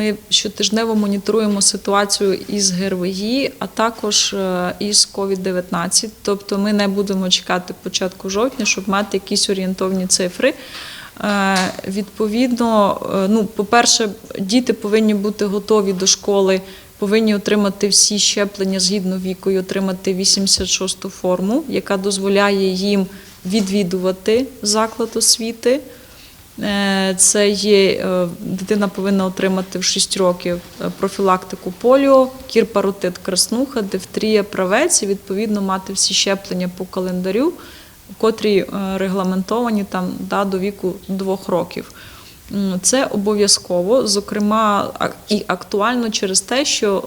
ми щотижнево моніторуємо ситуацію із ГРВІ, а також е, із COVID-19. Тобто ми не будемо чекати початку жовтня, щоб мати якісь орієнтовні цифри. Е, Відповідно, е, ну, по-перше, діти повинні бути готові до школи, повинні отримати всі щеплення згідно віку і отримати 86-ту форму, яка дозволяє їм відвідувати заклад освіти. Е, Це є е, дитина повинна отримати в 6 років е, профілактику поліо, кірпаротит, краснуха, дифтерія, правець і відповідно мати всі щеплення по календарю, котрі регламентовані там да, до віку 2 років. Це обов'язково, зокрема, і актуально через те, що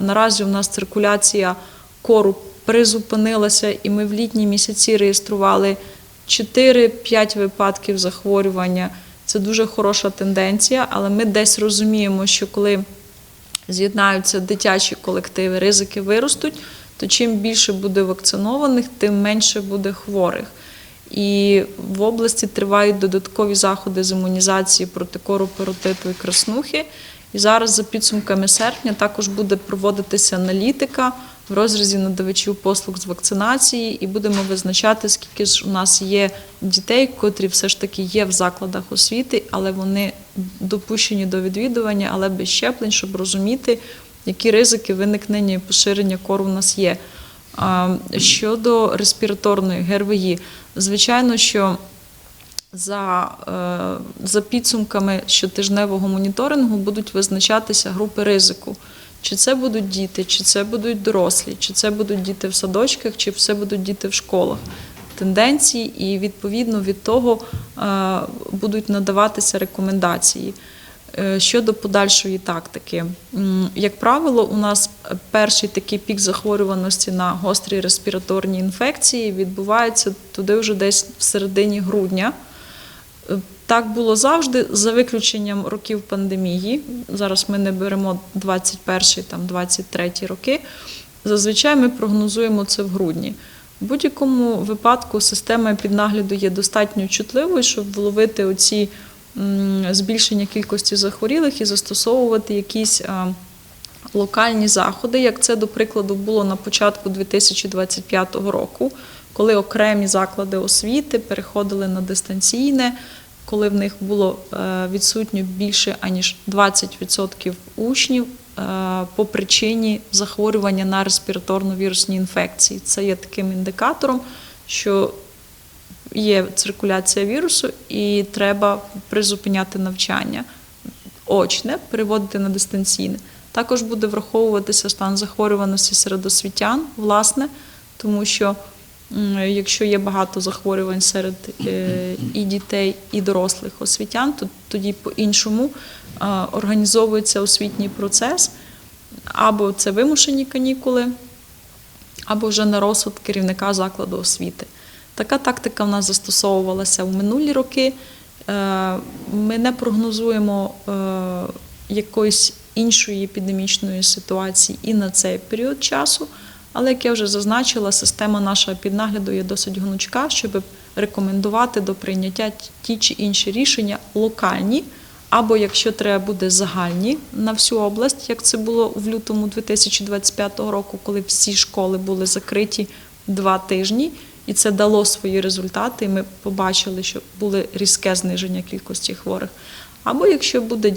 наразі у нас циркуляція кору призупинилася, і ми в літні місяці реєстрували 4-5 випадків захворювання. Це дуже хороша тенденція, але ми десь розуміємо, що коли з'єднаються дитячі колективи, ризики виростуть, то чим більше буде вакцинованих, тим менше буде хворих. І в області тривають додаткові заходи з імунізації проти кору, паротиту і краснухи. І зараз, за підсумками серпня, також буде проводитися аналітика в розрізі надавачів послуг з вакцинації, і будемо визначати, скільки ж у нас є дітей, котрі все ж таки є в закладах освіти, але вони допущені до відвідування, але без щеплень, щоб розуміти, які ризики виникнення і поширення кору в нас є. Щодо респіраторної ГРВІ, звичайно, що за, е, за підсумками щотижневого моніторингу будуть визначатися групи ризику. Чи це будуть діти, чи це будуть дорослі, чи це будуть діти в садочках, чи це будуть діти в школах. Тенденції, і відповідно від того е, будуть надаватися рекомендації. Е, Щодо подальшої тактики, як правило, у нас перший такий пік захворюваності на гострі респіраторні інфекції відбувається туди вже десь в середині грудня. Так було завжди, за виключенням років пандемії. Зараз ми не беремо 21 там 23 роки. Зазвичай ми прогнозуємо це в грудні. В будь-якому випадку система піднагляду є достатньо чутливою, щоб вловити оці збільшення кількості захворілих і застосовувати якісь локальні заходи, як це, до прикладу, було на початку 2025 року, коли окремі заклади освіти переходили на дистанційне, коли в них було е, відсутньо більше аніж 20% учнів е, по причині захворювання на респіраторно-вірусні інфекції. Це є таким індикатором, що є циркуляція вірусу, і треба призупиняти навчання очне, переводити на дистанційне. Також буде враховуватися стан захворюваності серед освітян, власне, тому що якщо є багато захворювань серед е, і дітей, і дорослих освітян, то тоді по-іншому організовується освітній процес, або це вимушені канікули, або вже на розсуд керівника закладу освіти. Така тактика в нас застосовувалася в минулі роки. Е, Ми не прогнозуємо е, якоїсь іншої епідемічної ситуації і на цей період часу. Але, як я вже зазначила, система нашого піднагляду є досить гнучка, щоб рекомендувати до прийняття ті чи інші рішення локальні, або якщо треба буде загальні на всю область, як це було в лютому 2025 року, коли всі школи були закриті два тижні, і це дало свої результати. І ми побачили, що були різке зниження кількості хворих. Або якщо буде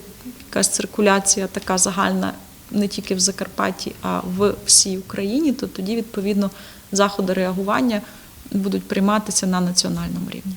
якась циркуляція така загальна не тільки в Закарпатті, а в всій Україні, то тоді відповідно заходи реагування будуть прийматися на національному рівні.